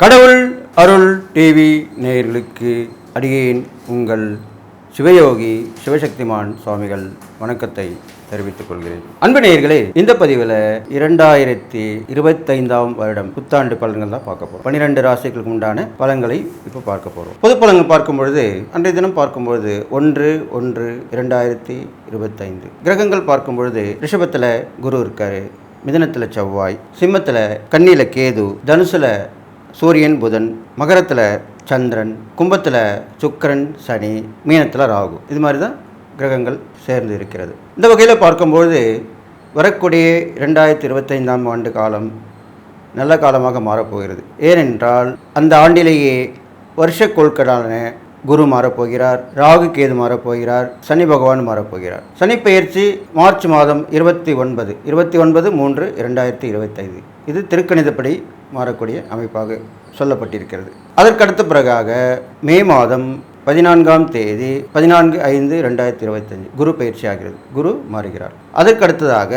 கடவுள் அருள் டிவி நேயர்களுக்கு அடியேன் உங்கள் சிவயோகி சிவசக்திமான் சுவாமிகள் வணக்கத்தை தெரிவித்துக் கொள்கிறேன். அன்பு நேயர்களே இந்த பதிவில் இரண்டாயிரத்தி இருபத்தைந்தாம் வருடம் புத்தாண்டு பலன்கள் தான் பார்க்க போகிறோம் பன்னிரெண்டு ராசிகளுக்கு உண்டான பலன்களை இப்போ பார்க்க போகிறோம் பொது பலன்கள் பார்க்கும்பொழுது அன்றைய தினம் பார்க்கும்பொழுது ஒன்று ஒன்று இரண்டாயிரத்தி இருபத்தைந்து. கிரகங்கள் பார்க்கும் பொழுது ரிஷபத்தில் குரு இருக்காரு மிதனத்தில் செவ்வாய் சிம்மத்தில் கண்ணியில் கேது தனுசில் சூரியன் புதன் மகரத்தில் சந்திரன் கும்பத்தில் சுக்கரன் சனி மீனத்தில் ராகு. இது மாதிரி தான் கிரகங்கள் சேர்ந்து இருக்கிறது. இந்த வகையில் பார்க்கும்பொழுது வரக்கூடிய ரெண்டாயிரத்தி இருபத்தைந்தாம் ஆண்டு காலம் நல்ல காலமாக மாறப்போகிறது. ஏனென்றால் அந்த ஆண்டிலேயே வருஷ கொள்கடான குரு மாறப்போகிறார் ராகு கேது மாறப்போகிறார் சனி பகவான் மாறப்போகிறார். சனி பெயர்ச்சி மார்ச் மாதம் இருபத்தி ஒன்பது இருபத்தி ஒன்பது மூன்று இரண்டாயிரத்தி இருபத்தைந்து. இது திருக்கணிதப்படி மாறக்கூடிய அமைப்பாக சொல்லப்பட்டிருக்கிறது. அதற்கடுத்த பிறகாக மே மாதம் பதினான்காம் தேதி பதினான்கு ஐந்து ரெண்டாயிரத்தி இருபத்தஞ்சு குரு பயிற்சி ஆகிறது. குரு மாறுகிறார். அதற்கடுத்ததாக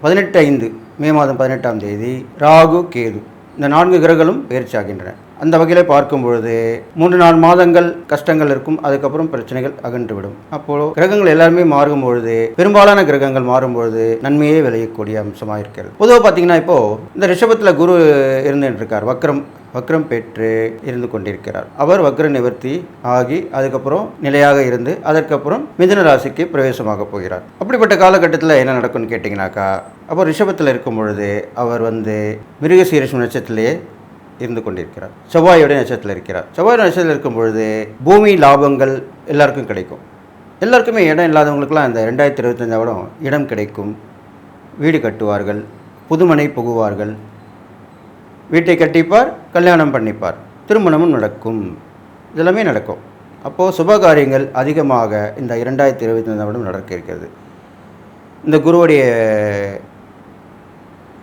பதினெட்டு ஐந்து மே மாதம் பதினெட்டாம் தேதி ராகு கேது. இந்த நான்கு கிரகங்களும் பயிற்சி ஆகின்றன. அந்த வகையில் பார்க்கும் பொழுது மூன்று நாலு மாதங்கள் கஷ்டங்கள் இருக்கும் அதுக்கப்புறம் பிரச்சனைகள் அகன்றுவிடும். அப்போது கிரகங்கள் எல்லாருமே மாறும் பொழுது பெரும்பாலான கிரகங்கள் மாறும் பொழுது நன்மையே விளையக்கூடிய அம்சமாக இருக்கிறது. பொதுவாக பார்த்தீங்கன்னா இப்போ இந்த ரிஷபத்தில் குரு இருந்துட்டு இருக்கார் வக்ரம் வக்ரம் பெற்று இருந்து கொண்டிருக்கிறார். அவர் வக்ர நிவர்த்தி ஆகி அதுக்கப்புறம் நிலையாக இருந்து அதற்கப்புறம் மிதுன ராசிக்கு பிரவேசமாக போகிறார். அப்படிப்பட்ட காலகட்டத்தில் என்ன நடக்கும்னு கேட்டிங்கனாக்கா அப்போ ரிஷபத்தில் இருக்கும் பொழுது அவர் வந்து மிருகசீரிஷம் நட்சத்திலேயே இருந்து கொண்டிருக்கிறார். செவ்வாயோட நட்சத்திரத்தில் இருக்கிறார். செவ்வாய் நட்சத்திரத்தில் இருக்கும் பொழுது பூமி லாபங்கள் எல்லாருக்கும் கிடைக்கும். எல்லாருக்குமே இடம் இல்லாதவங்களுக்குலாம் இந்த ரெண்டாயிரத்தி இருபத்தஞ்சாவிடம் இடம் கிடைக்கும். வீடு கட்டுவார்கள் புதுமனை புகுவார்கள். வீட்டை கட்டிப்பார் கல்யாணம் பண்ணிப்பார். திருமணமும் நடக்கும். இதெல்லாமே நடக்கும். அப்போது சுபகாரியங்கள் அதிகமாக இந்த இரண்டாயிரத்தி இருபத்தி வருடம் நடக்க இருக்கிறது. இந்த குருவுடைய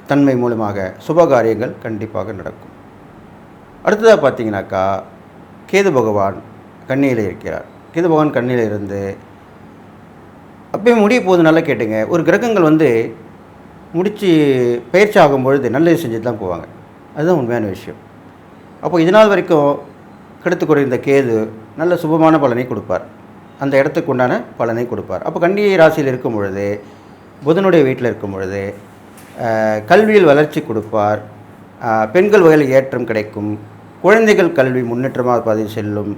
தன்மை மூலமாக சுபகாரியங்கள் கண்டிப்பாக நடக்கும். அடுத்ததாக பார்த்தீங்கன்னாக்கா கேது பகவான் கண்ணியில் இருக்கிறார். கேது பகவான் கண்ணியில் இருந்து அப்பயும் முடிய போது நல்லா கேட்டுங்க. ஒரு கிரகங்கள் வந்து முடித்து பயிற்சி ஆகும் பொழுது நல்லது செஞ்சுட்டு தான் போவாங்க. அதுதான் உண்மையான விஷயம். அப்போ இது நாள் வரைக்கும் கெடுத்து இந்த கேது நல்ல சுபமான பலனை கொடுப்பார். அந்த இடத்துக்கு உண்டான பலனை கொடுப்பார். அப்போ கண்ணியை ராசியில் இருக்கும் பொழுது புதனுடைய வீட்டில் இருக்கும் பொழுது கல்வியில் வளர்ச்சி கொடுப்பார். பெண்கள் வகையில் ஏற்றம் கிடைக்கும். குழந்தைகள் கல்வி முன்னேற்றமாக பதவி செல்லும்.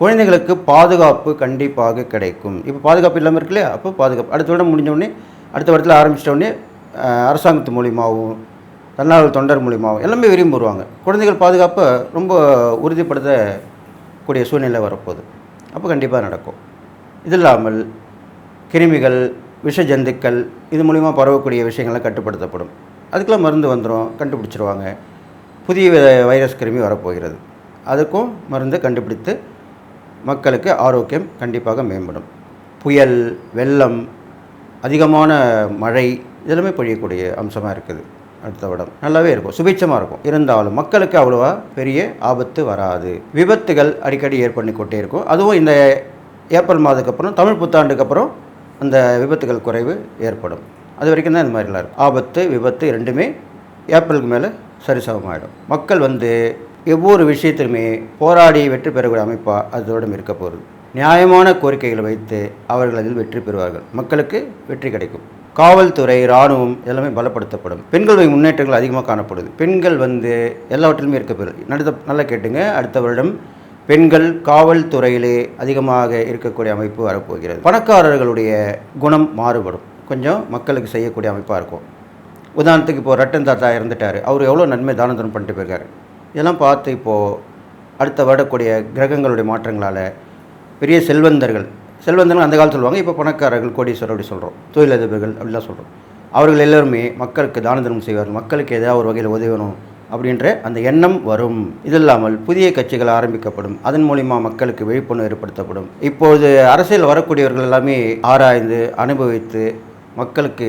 குழந்தைகளுக்கு பாதுகாப்பு கண்டிப்பாக கிடைக்கும். இப்போ பாதுகாப்பு இல்லாமல் இருக்கு இல்லையா அப்போ பாதுகாப்பு. அடுத்த வருடம் முடிஞ்சோடனே அடுத்த வருடத்தில் ஆரம்பிச்சிட்டோடனே அரசாங்கத்து மூலியமாகவும் தன்னார்வல் தொண்டர் மூலியமாகவும் எல்லாமே விரும்பி வருவாங்க. குழந்தைகள் பாதுகாப்பை ரொம்ப உறுதிப்படுத்தக்கூடிய சூழ்நிலை வரப்போகுது. அப்போ கண்டிப்பாக நடக்கும். இது இல்லாமல் கிருமிகள் விஷ ஜந்துக்கள் இது மூலிமா பரவக்கூடிய விஷயங்கள்லாம் கட்டுப்படுத்தப்படும். அதுக்கெல்லாம் மருந்து வந்துடும் கண்டுபிடிச்சிருவாங்க. புதிய வைரஸ் கிருமி வரப்போகிறது. அதுக்கும் மருந்து கண்டுபிடித்து மக்களுக்கு ஆரோக்கியம் கண்டிப்பாக மேம்படும். புயல் வெள்ளம் அதிகமான மழை இதெல்லாமே பொழியக்கூடிய அம்சமாக இருக்குது அடுத்த விடம் நல்லாவே இருக்கும் சுபிட்சமாக இருக்கும். இருந்தாலும் மக்களுக்கு அவ்வளோவா பெரிய ஆபத்து வராது. விபத்துகள் அடிக்கடி ஏற்பண்ணிக்கொண்டே இருக்கும். அதுவும் இந்த ஏப்ரல் மாதத்துக்கு அப்புறம் தமிழ் புத்தாண்டுக்கு அப்புறம் அந்த விபத்துகள் குறைவு ஏற்படும். அது வரைக்கும் தான் இந்த மாதிரிலாம் இருக்கும். ஆபத்து விபத்து ரெண்டுமே ஏப்ரலுக்கு மேலே சரிசமமாயிடும் மக்கள் வந்து ஒவ்வொரு விஷயத்திலுமே போராடி வெற்றி பெறக்கூடிய அமைப்பாக அதோடும் இருக்க போகிறது நியாயமான கோரிக்கைகளை வைத்து அவர்கள் அதில் வெற்றி பெறுவார்கள். மக்களுக்கு வெற்றி கிடைக்கும். காவல்துறை இராணுவம் எல்லாமே பலப்படுத்தப்படும். பெண்கள் முன்னேற்றங்கள் அதிகமாக காணப்படுது. பெண்கள் வந்து எல்லாவற்றிலுமே இருக்க பெறுது நடத்த நல்லா கேட்டுங்க. அடுத்த வருடம் பெண்கள் காவல்துறையிலே அதிகமாக இருக்கக்கூடிய அமைப்பு வரப்போகிறது. பணக்காரர்களுடைய குணம் மாறுபடும். கொஞ்சம் மக்களுக்கு செய்யக்கூடிய அமைப்பாக இருக்கும். உதாரணத்துக்கு இப்போ ரட்டன் தாத்தா இறந்துட்டார். அவர் எவ்வளோ நன்மை தானம் தர்மம் பண்ணிட்டு போயிருக்காரு. இதெல்லாம் பார்த்து இப்போது அடுத்த வரக்கூடிய கிரகங்களுடைய மாற்றங்களால் பெரிய செல்வந்தர்கள் செல்வந்தர்கள் அந்த காலத்தில் சொல்லுவாங்க இப்போ பணக்காரர்கள் கோடீஸ்வரர் அப்படி சொல்கிறோம் தொழிலதிபர்கள் அப்படிலாம் சொல்கிறோம் அவர்கள் எல்லோருமே மக்களுக்கு தான தர்மம் செய்வார்கள். மக்களுக்கு ஏதாவது ஒரு வகையில் உதவணும் அப்படின்ற அந்த எண்ணம் வரும். இது இல்லாமல் புதிய கட்சிகள் ஆரம்பிக்கப்படும். அதன் மூலிமா மக்களுக்கு விழிப்புணர்வு ஏற்படுத்தப்படும். இப்போது அரசியல் வரக்கூடியவர்கள் எல்லாமே ஆராய்ந்து அனுபவித்து மக்களுக்கு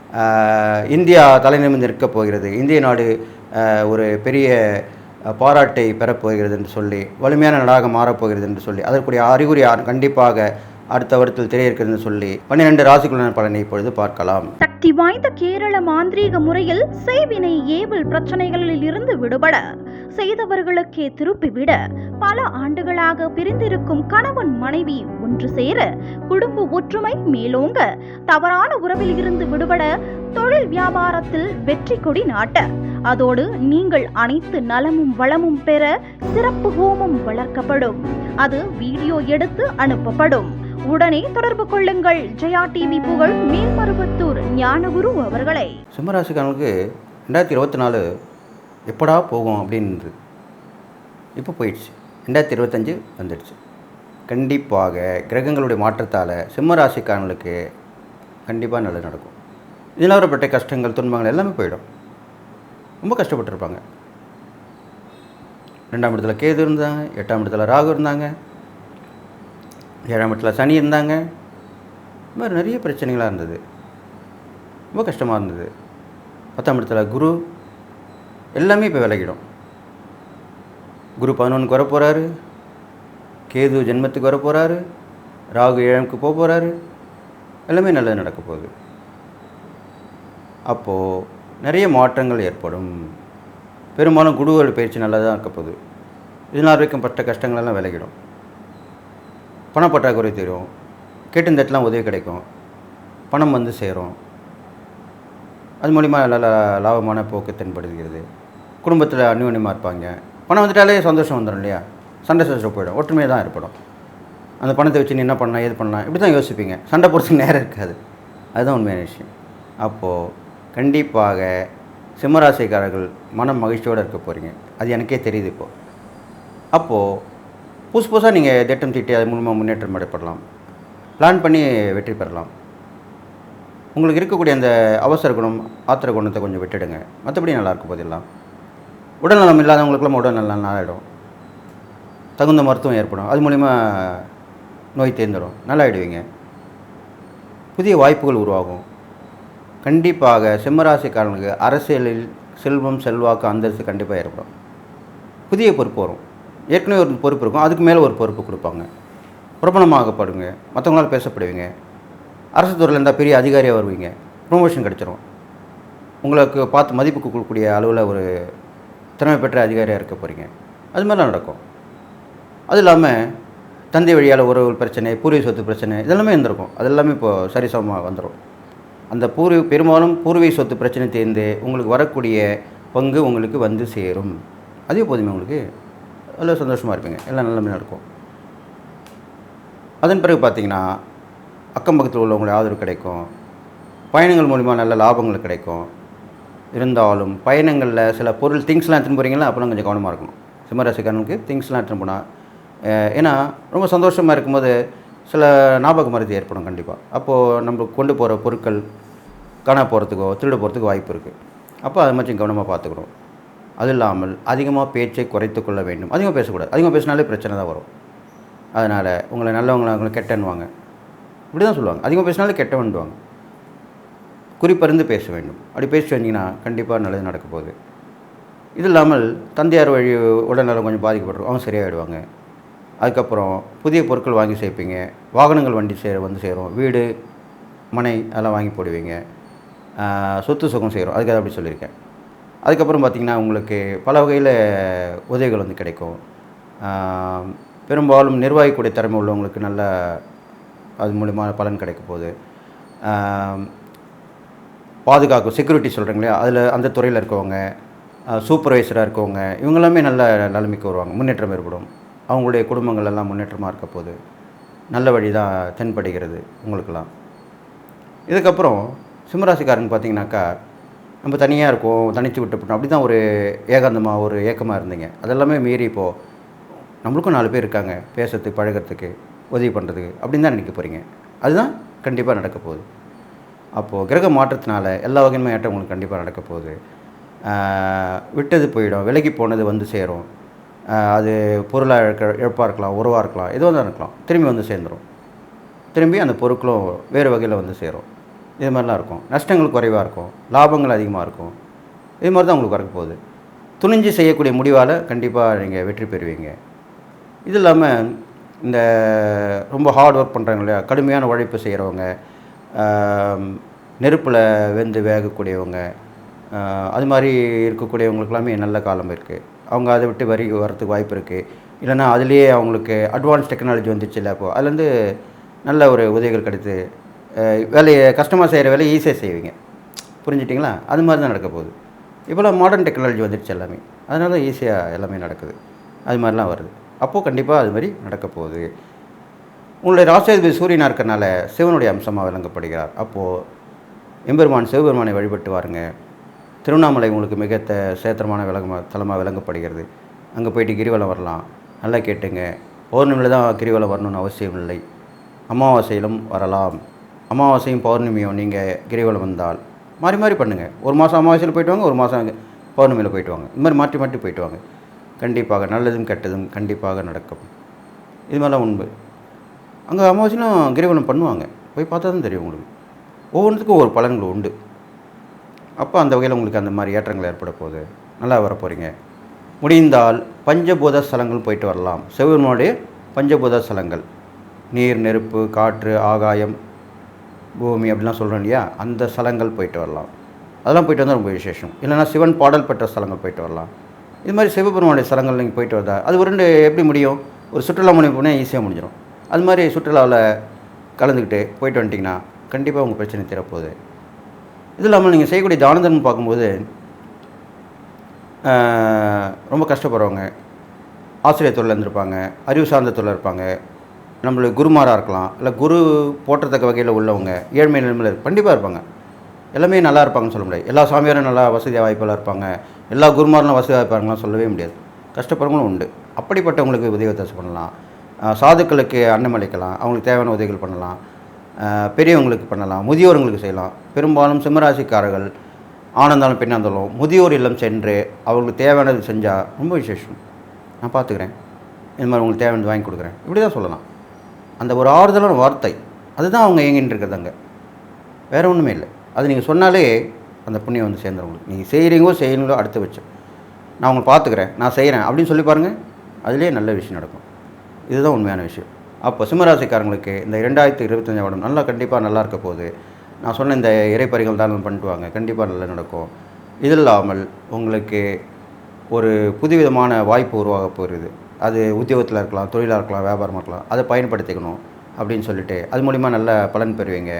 இந்தியா தலைநிமிர்ந்து இருக்க போகிறது. இந்திய நாடு ஒரு பெரிய பாராட்டை பெறப்போகிறது என்று சொல்லி வலிமையான நாடாக மாறப்போகிறது என்று சொல்லி அதற்குரிய அறிகுறி கண்டிப்பாக அடுத்த வருடத்தில் தெரிய சொல்லி பன்னிரெண்டு ராசிக்குள்ளான பலனை இப்பொழுது பார்க்கலாம். சக்தி வாய்ந்த கேரள மாந்திரீக முறையில் செய்வினை ஏவல் பிரச்சனைகளில் இருந்து விடுபட செய்தவர்களுக்கே திருப்பிவிட பல ஆண்டுகளாக பிரிந்திருக்கும் கணவன் மனைவி ஒன்று சேர குடும்ப ஒற்றுமை மேலோங்க தவறான உறவில் இருந்து விடுபட தொழில் வியாபாரத்தில் வெற்றி கொடி நாட்ட அதோடு நீங்கள் அனைத்து நலமும் வளமும் பெற சிறப்பு ஹோமம் வளர்க்கப்படும். அது வீடியோ எடுத்து அனுப்பப்படும். உடனே தொடர்பு கொள்ளுங்கள். ஜெயா டிவி புகழ் மேல்மருவத்தூர் ஞானகுரு அவர்களை. சிம்மராசிக்காரங்களுக்கு ரெண்டாயிரத்தி இருபத்தி நாலு எப்படா போகும் அப்படின்றது இப்போ போயிடுச்சு. ரெண்டாயிரத்தி இருபத்தஞ்சு வந்துடுச்சு. கண்டிப்பாக கிரகங்களுடைய மாற்றத்தால் சிம்மராசிக்காரங்களுக்கு கண்டிப்பாக நல்லது நடக்கும். இதனால் வரப்பட்ட கஷ்டங்கள் துன்பங்கள் எல்லாமே போயிடும். ரொம்ப கஷ்டப்பட்டிருப்பாங்க. ரெண்டாம் இடத்துல கேது இருந்தாங்க எட்டாம் இடத்துல ராகு இருந்தாங்க. ஏழாம் இடத்துல சனி இருந்தாங்க. இது மாதிரி நிறைய பிரச்சனைகளாக இருந்தது. ரொம்ப கஷ்டமாக இருந்தது. பத்தாம் இடத்துல குரு எல்லாமே இப்போ விலகிடும். குரு பதினொன்றுக்கு வர போகிறாரு கேது ஜென்மத்துக்கு வர போகிறாரு ராகு ஏழமுக்கு போக போகிறாரு எல்லாமே நல்லது நடக்க போகுது. அப்போது நிறைய மாற்றங்கள் ஏற்படும். பெரும்பாலும் குடுவோட பயிற்சி நல்லதாக இருக்க போகுது. இதனால் வரைக்கும் பட்ட கஷ்டங்களெல்லாம் விலகிடும். பணப்பற்றாக்குறை தீரும். கேட்டு இந்த இடத்துலாம் உதவி கிடைக்கும். பணம் வந்து சேரும். அது மூலிமா நல்ல லாபமான போக்கு தென்படுகிறது. குடும்பத்தில் அந்யோன்யமாக இருப்பாங்க. பணம் வந்துட்டாலே சந்தோஷம் வந்துடும் இல்லையா? சண்டை சந்தோஷம் போயிடும். ஒற்றுமையாக தான் ஏற்படும். அந்த பணத்தை வச்சு நீ என்ன பண்ணலாம் ஏது பண்ணலாம் இப்படி தான் யோசிப்பீங்க. சண்டை போடுறதுக்கு நேரம் இருக்காது. அதுதான் உண்மையான விஷயம். அப்போது கண்டிப்பாக சிம்மராசிக்காரர்கள் மனம் மகிழ்ச்சியோடு இருக்க போகிறீங்க அது எனக்கே தெரியுது இப்போது அப்போது புதுசு புதுசாக நீங்கள் திட்டம் தீட்டி அது மூலமாக முன்னேற்றம் அடைப்படலாம் பிளான் பண்ணி வெற்றி பெறலாம். உங்களுக்கு இருக்கக்கூடிய அந்த அவசர குணம் ஆத்திர குணத்தை கொஞ்சம் விட்டுடுங்க. மற்றபடி நல்லா இருக்கும் போதெல்லாம் உடல்நலம் இல்லாதவங்களுக்குலாம் உடல் நல்லா நாளாயிடும் தகுந்த மருத்துவம் ஏற்படும். அது மூலிமா நோய் தேர்ந்துடும் நல்லாயிடுவீங்க. புதிய வாய்ப்புகள் உருவாகும். கண்டிப்பாக சிம்மராசிக்காரனுக்கு அரசியலில் செல்வம் செல்வாக்கு அந்தஸ்து கண்டிப்பாக ஏற்படும். புதிய பொறுப்பு வரும். ஏற்கனவே ஒரு பொறுப்பு இருக்கும். அதுக்கு மேலே ஒரு பொறுப்பு கொடுப்பாங்க. பிரபலமாகப்படுங்க மற்றவங்களால் பேசப்படுவீங்க. அரசு துறையில் இருந்தால் பெரிய அதிகாரியாக வருவீங்க. ப்ரொமோஷன் கிடச்சிரும். உங்களுக்கு பார்த்து மதிப்புக்கு கொடுக்கக்கூடிய அளவில் ஒரு திறமை பெற்ற அதிகாரியாக இருக்க போகிறீங்க அது மாதிரிலாம் நடக்கும். அது இல்லாமல் தந்தை வழியால் உறவு பிரச்சனை பூர்வீக சொத்து பிரச்சனை இதெல்லாமே இருந்திருக்கும். அது எல்லாமே இப்போது சரிசமமாக வந்துடும் அந்த பூர்வீ பெரும்பாலும் பூர்வீக சொத்து பிரச்சனை தேர்ந்து உங்களுக்கு வரக்கூடிய பங்கு உங்களுக்கு வந்து சேரும். அதே போதுமே உங்களுக்கு அதில் சந்தோஷமாக இருப்பீங்க. எல்லாம் நல்லமே நடக்கும். அதன் பிறகு பார்த்தீங்கன்னா அக்கம் பக்கத்தில் உள்ளவங்களுக்கு ஆதரவு கிடைக்கும். பயணங்கள் மூலிமா நல்ல லாபங்கள் கிடைக்கும். இருந்தாலும் பயணங்களில் சில பொருள் திங்ஸ்லாம் எடுத்துன்னு போகிறீங்களா அப்போலாம் கொஞ்சம் கவனமாக இருக்கணும். சிம்மராசிக்காரனுக்கு திங்ஸ்லாம் எடுத்துன்னு போனால் ஏன்னா ரொம்ப சந்தோஷமாக இருக்கும்போது சில ஞாபக மருதி ஏற்படும் கண்டிப்பாக அப்போது நம்ம கொண்டு போகிற பொருட்கள் காண போகிறதுக்கோ திருட போகிறதுக்கு வாய்ப்பு இருக்குது அப்போ அதை மட்டும் கவனமாக பார்த்துக்கணும். அது இல்லாமல் அதிகமாக பேச்சை குறைத்து கொள்ள வேண்டும். அதிகமாக பேசக்கூடாது. அதிகமாக பேசினாலே பிரச்சனை தான் வரும். அதனால் உங்களை நல்லவங்களை அவங்களை கெட்டன்வாங்க இப்படி தான் சொல்லுவாங்க. அதிகமாக பேசினாலே கெட்டவன்டுவாங்க குறிப்பறிந்து பேச வேண்டும். அப்படி பேசிட்டு வந்தீங்கன்னா கண்டிப்பாக நல்லது நடக்க போகுது. இது இல்லாமல் தந்தையார் வழி உடல்நலம் கொஞ்சம் பாதிக்கப்பட்டிருக்கும். அவங்க சரியாயிடுவாங்க. அதுக்கப்புறம் புதிய பொருட்கள் வாங்கி சேர்ப்பீங்க. வாகனங்கள் வண்டி சேர வந்து சேரும். வீடு மனை அதெல்லாம் வாங்கி போடுவீங்க. சொத்து சுகம் செய்கிறோம் அதுக்காக அப்படி சொல்லியிருக்கேன். அதுக்கப்புறம் பார்த்திங்கன்னா உங்களுக்கு பல வகையில் உதவிகள் வந்து கிடைக்கும். பெரும்பாலும் நிர்வாகிக்கூடிய திறமை உள்ளவங்களுக்கு நல்ல அது மூலிமா பலன் கிடைக்க போகுது. பாதுகாப்பு செக்யூரிட்டி சொல்கிறீங்களே அதில் அந்த துறையில் இருக்கவங்க சூப்பர்வைசராக இருக்கவங்க இவங்க எல்லாமே நல்ல நிலைமைக்கு வருவாங்க. முன்னேற்றம் ஏற்படும். அவங்களுடைய குடும்பங்கள் எல்லாம் முன்னேற்றமாக இருக்க போது நல்ல வழி தான் தென்படுகிறது உங்களுக்கெல்லாம். இதுக்கப்புறம் சிம்மராசிக்காரங்க பார்த்தீங்கன்னாக்கா நம்ம தனியாக இருக்கோம் தனித்து விட்டுப்பட்டோம் அப்படி தான் ஒரு ஏகாந்தமாக ஒரு ஏக்கமாக இருந்தீங்க. அதெல்லாமே மீறி இப்போது நம்மளுக்கும் நாலு பேர் இருக்காங்க. பேசுறதுக்கு பழகிறதுக்கு உதவி பண்ணுறதுக்கு அப்படின்னு தான் நினைக்க போகிறீங்க அதுதான் கண்டிப்பாக நடக்க போகுது. அப்போது கிரக மாற்றத்தினால எல்லா வகையுமே ஏற்றம் உங்களுக்கு கண்டிப்பாக நடக்க போகுது. விட்டது போயிடும். விலகி போனது வந்து சேரும். அது பொருளாக இழக்க இழப்பாக இருக்கலாம் உறவாக இருக்கலாம் எதுவாக தான் இருக்கலாம். திரும்பி வந்து சேர்ந்துடும் திரும்பி அந்த பொருட்களும் வேறு வகையில் வந்து சேரும். இது மாதிரிலாம் இருக்கும். நஷ்டங்கள் குறைவாக இருக்கும். லாபங்கள் அதிகமாக இருக்கும். இது மாதிரி தான் உங்களுக்கு வரக்க போகுது. துணிஞ்சு செய்யக்கூடிய முடிவால் கண்டிப்பாக நீங்கள் வெற்றி பெறுவீங்க. இது இல்லாமல் இந்த ரொம்ப ஹார்ட் ஒர்க் பண்ணுறாங்க இல்லையா? கடுமையான உழைப்பு செய்கிறவங்க நெருப்பில் வெந்து வேகக்கூடியவங்க அது மாதிரி இருக்கக்கூடியவங்களுக்கு எல்லாமே நல்ல காலம் இருக்குது அவங்க அதை விட்டு வரி வரத்துக்கு வாய்ப்பு இருக்குது இல்லைன்னா அதுலேயே அவங்களுக்கு அட்வான்ஸ் டெக்னாலஜி வந்துச்சு இல்லை அப்போது அதுலேருந்து நல்ல ஒரு உதவிகள் கிடைத்து வேலையை கஷ்டமாக செய்கிற வேலையை ஈஸியாக செய்வீங்க. புரிஞ்சிட்டிங்களா? அது மாதிரி தான் நடக்க போகுது. இப்போலாம் மாடர்ன் டெக்னாலஜி வந்துடுச்சு எல்லாமே. அதனால ஈஸியாக எல்லாமே நடக்குது. அது மாதிரிலாம் வருது. அப்போது கண்டிப்பாக அது மாதிரி நடக்க போகுது. உங்களுடைய ராசாதிபதி சூரியனாக இருக்கறனால சிவனுடைய அம்சமாக விளங்கப்படுகிறார். அப்போது எம்பெருமான் சிவபெருமானை வழிபட்டு வாருங்க. திருவண்ணாமலை உங்களுக்கு மிக த சேத்திரமான விளங்க தலமாக விளங்கப்படுகிறது. அங்கே போயிட்டு கிரிவலம் வரலாம். நல்லா கேட்டுங்க. பௌர்ணமியில் தான் கிரிவலம் வரணும்னு அவசியம் இல்லை. அமாவாசையிலும் வரலாம். அமாவாசையும் பௌர்ணமியும் நீங்கள் கிரிவலம் வந்தால் மாறி மாறி பண்ணுங்கள் ஒரு மாதம் அமாவாசையில் போயிட்டு வாங்க ஒரு மாதம் பௌர்ணமியில் போயிட்டு வாங்க. இந்த மாதிரி மாற்றி மாற்றி போயிட்டு வாங்க. கண்டிப்பாக நல்லதும் கெட்டதும் கண்டிப்பாக நடக்கும். இது மாதிரிலாம் உண்மை. அங்கே அமாவாசையிலும் கிரிவலம் பண்ணுவாங்க. போய் பார்த்தா தான் தெரியும் உங்களுக்கு. ஒவ்வொன்றுத்துக்கும் ஒவ்வொரு பலன்கள் உண்டு. அப்போ அந்த வகையில் உங்களுக்கு அந்த மாதிரி ஏற்றங்கள் ஏற்பட போகுது. நல்லா வர போகிறீங்க முடிந்தால் பஞ்சபூத ஸ்தலங்கள் போயிட்டு வரலாம். சிவபெருமானுடைய பஞ்சபூத ஸ்தலங்கள். நீர் நெருப்பு காற்று ஆகாயம் பூமி அப்படிலாம் சொல்கிறோம் இல்லையா? அந்த ஸ்தலங்கள் போயிட்டு வரலாம். அதெல்லாம் போயிட்டு வந்தால் ரொம்ப விசேஷம். இல்லைன்னா சிவன் பாடல் பெற்ற ஸ்தலங்கள் போயிட்டு வரலாம். இது மாதிரி சிவபெருமானுடைய ஸ்தலங்கள் நீங்கள் போயிட்டு வந்தால் அது ஒரு ரெண்டு எப்படி முடியும்? ஒரு சுற்றுலா முனை போனால் ஈஸியாக முடிஞ்சிடும் அது மாதிரி சுற்றுலாவில் கலந்துக்கிட்டு போயிட்டு வந்துட்டிங்கன்னா கண்டிப்பாக உங்கள் பிரச்சனை தீரப்போகுது. இது இல்லாமல் நீங்கள் செய்யக்கூடிய தானதன் பார்க்கும்போது ரொம்ப கஷ்டப்படுறவங்க ஆசிரியர் தொழில் இருந்திருப்பாங்க அறிவு சார்ந்த தொழில் இருப்பாங்க நம்மளுடைய குருமாராக இருக்கலாம் இல்லை குரு போற்றத்தக்க வகையில் உள்ளவங்க ஏழ்மை நிலைமையில் கண்டிப்பாக இருப்பாங்க. எல்லாமே நல்லா இருப்பாங்கன்னு சொல்ல முடியாது. எல்லா சாமியாரும் நல்லா வசதி வாய்ப்பெல்லாம் இருப்பாங்க. எல்லா குருமாரெலாம் வசதி வாய்ப்பாங்கலாம் சொல்லவே முடியாது. கஷ்டப்படுறவங்களும் உண்டு. அப்படிப்பட்டவங்களுக்கு உதவி ஒத்தாசை பண்ணலாம் சாதுக்களுக்கு அன்னமளிக்கலாம் அவங்களுக்கு தேவையான உதவிகள் பண்ணலாம். பெரியவங்களுக்கு பண்ணலாம். முதியோர்களுக்கு செய்யலாம். பெரும்பாலும் சிம்மராசிக்காரர்கள் ஆனந்தாலும் பெண்ணாந்தாலும் முதியோர் இல்லம் சென்று அவங்களுக்கு தேவையானது செஞ்சால் ரொம்ப விசேஷம். நான் பார்த்துக்கிறேன். இந்த மாதிரி உங்களுக்கு தேவையானது வாங்கி கொடுக்குறேன். இப்படி தான் சொல்லலாம். அந்த ஒரு ஆறுதலான வார்த்தை. அதுதான் அவங்க இயங்கிட்டு இருக்கிறதாங்க வேறு ஒன்றுமே இல்லை. அது நீங்கள் சொன்னாலே அந்த புண்ணியம் வந்து சேர்ந்துடும் உங்களுக்கு. நீங்கள் செய்கிறீங்களோ செய்யணுங்களோ அடுத்து வச்சு. நான் உங்களை பார்த்துக்கிறேன் நான் செய்கிறேன் அப்படின்னு சொல்லி பாருங்கள் அதுலேயே நல்ல விஷயம் நடக்கும். இதுதான் உண்மையான விஷயம். அப்போ சிம்மராசிக்காரங்களுக்கு இந்த இரண்டாயிரத்தி இருபத்தஞ்சாம் வருடம் நல்லா கண்டிப்பாக நல்லா இருக்க போகுது. நான் சொன்ன இந்த இறைப்பறிகள் தான் பண்ணிட்டு வாங்க கண்டிப்பாக நல்லா நடக்கும். இது இல்லாமல் உங்களுக்கு ஒரு புதுவிதமான வாய்ப்பு உருவாக போகிறது. அது உத்தியோகத்தில் இருக்கலாம் தொழிலாக இருக்கலாம் வியாபாரமாக இருக்கலாம் அதை பயன்படுத்திக்கணும் அப்படின்னு சொல்லிட்டு அது மூலிமா நல்ல பலன் பெறுவீங்க.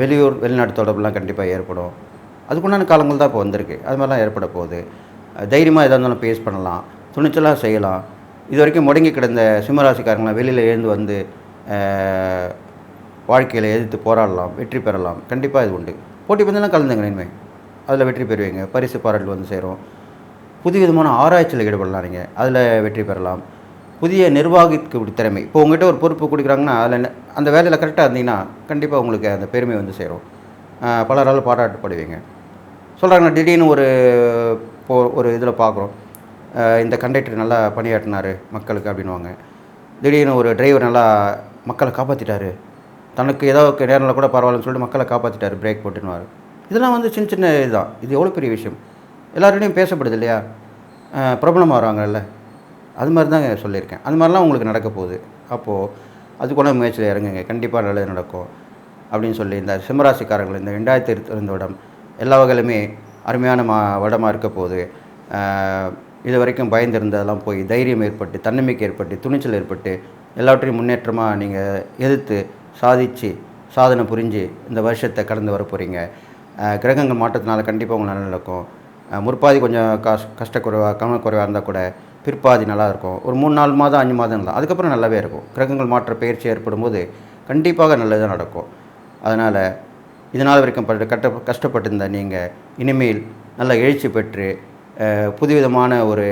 வெளியூர் வெளிநாட்டு தொடர்புலாம் கண்டிப்பாக ஏற்படும். அதுக்குண்டான காலங்கள் தான் இப்போ வந்திருக்கு. அது மாதிரிலாம் ஏற்பட போகுது. தைரியமாக எதாக இருந்தாலும் பேஸ் பண்ணலாம் துணிச்சலாக செய்யலாம். இது வரைக்கும் முடங்கி கிடந்த சிம்மராசிக்காரங்களாம் வெளியில் எழுந்து வந்து வாழ்க்கையில் எதிர்த்து போராடலாம் வெற்றி பெறலாம். கண்டிப்பாக இது உண்டு. போட்டி பந்தெல்லாம் கலந்துங்க இனிமேல் அதில் வெற்றி பெறுவீங்க. பரிசு பாராட்டு வந்து சேரும். புது விதமான ஆராய்ச்சியில் ஈடுபடலாம் நீங்கள் அதில் வெற்றி பெறலாம். புதிய நிர்வாகிக்கு திறமை. இப்போ உங்ககிட்ட ஒரு பொறுப்பு கொடுக்குறாங்கன்னா அதில் அந்த வேலையில் கரெக்டாக இருந்தீங்கன்னா கண்டிப்பாக உங்களுக்கு அந்த பெருமை வந்து சேரும். பலரால் பாராட்டப்படுவீங்க. சொல்கிறாங்க திடீர்னு ஒரு போ ஒரு இதில் பார்க்குறோம். இந்த கண்டக்டர் நல்லா பணியாற்றினார் மக்களுக்கு அப்படின்வாங்க திடீர்னு ஒரு டிரைவர் நல்லா மக்களை காப்பாற்றிட்டாரு தனக்கு ஏதோ நேரில் கூட பரவாயில்லன்னு சொல்லிட்டு மக்களை காப்பாற்றிட்டார் பிரேக் போட்டுன்னுவார். இதெல்லாம் வந்து சின்ன சின்ன இதுதான். இது எவ்வளோ பெரிய விஷயம்? எல்லாருடையும் பேசப்படுது இல்லையா? பிரபலமாக வராங்கல்ல. அது மாதிரி தாங்க சொல்லியிருக்கேன். அது மாதிரிலாம் உங்களுக்கு நடக்க போகுது. அப்போது அதுக்குள்ள முயற்சியில் இறங்குங்க. கண்டிப்பாக நல்லது நடக்கும் அப்படின்னு சொல்லி இந்த சிம்மராசிக்காரர்கள் இந்த ரெண்டாயிரத்தி இருபத்தி வருடம் எல்லா வகையிலுமே அருமையான மா வருடமாக இருக்க போகுது. இது வரைக்கும் பயந்திருந்ததெல்லாம் போய் தைரியம் ஏற்பட்டு தன்னம்பிக்கை ஏற்பட்டு துணிச்சல் ஏற்பட்டு எல்லாவற்றையும் முன்னேற்றமாக நீங்கள் எதிர்த்து சாதித்து சாதனை புரிஞ்சு இந்த வருஷத்தை கடந்து வர போகிறீங்க கிரகங்கள் மாற்றத்தினால கண்டிப்பாக உங்களுக்கு நல்லா நடக்கும். முற்பாதி கொஞ்சம் கஷ் கஷ்டக்குறைவாக கவனக்குறைவாக இருந்தால் கூட பிற்பாதி நல்லா இருக்கும் ஒரு மூணு நாலு மாதம் அஞ்சு மாதம் இருந்தால் அதுக்கப்புறம் நல்லாவே இருக்கும். கிரகங்கள் மாற்ற பயிற்சி ஏற்படும் போது கண்டிப்பாக நல்லதாக நடக்கும். அதனால் இதனால் வரைக்கும் பட்டு கட்ட கஷ்டப்பட்டிருந்த நீங்கள் இனிமேல் நல்ல எழுச்சி பெற்று புதுவிதமான ஒரு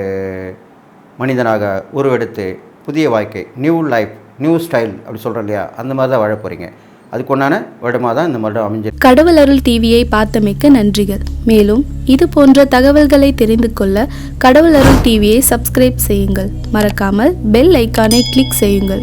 மனிதனாக உருவெடுத்து புதிய வாழ்க்கை நியூ லைஃப் நியூ ஸ்டைல் அப்படி சொல்கிறோம் இல்லையா? அந்த மாதிரி தான் வாழ போகிறீங்க அதுக்குண்டான வருடமாக தான் இந்த வருடம் அமைஞ்சிருக்கு கடவுள் அருள் டிவியை பார்த்தமைக்க நன்றிகள். மேலும் இது போன்ற தகவல்களை தெரிந்து கொள்ள கடவுள் அருள் டிவியை சப்ஸ்கிரைப் செய்யுங்கள். மறக்காமல் பெல் ஐக்கானை கிளிக் செய்யுங்கள்.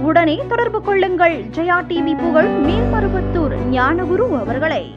உடனே தொடர்பு கொள்ளுங்கள். ஜெயா டிவி புகழ் மேல்மருவத்தூர் ஞானகுரு அவர்களை.